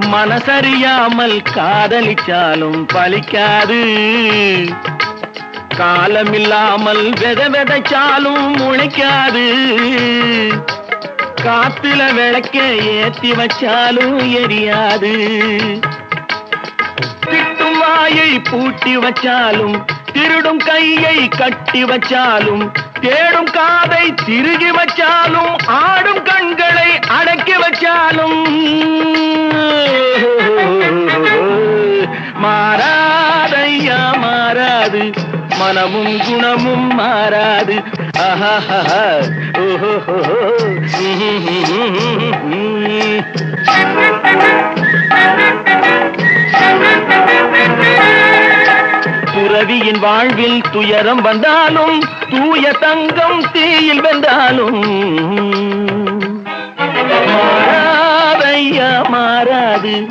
மனசறியாமல் காதலிச்சாலும் பலிக்காது காலமில்லாமல் வெத வெதைச்சாலும் முளைக்காது. காத்துல விளக்க ஏத்தி வச்சாலும் எரியாது. திட்டும் வாயை பூட்டி வச்சாலும் திருடும் கையை கட்டி வச்சாலும் தேடும் காதை திருகி வச்சாலும் ஆடும் கண்களை அடக்கி வச்சாலும் மாறாதையா மாறாது. மனமும் குணமும் மாறாது. ஆஹா ஓஹோ புறவியின் வாழ்வில் துயரம் வந்தாலும் தூய தங்கம் தீயில் வென்றாலும். மாறாதையா மாறாது.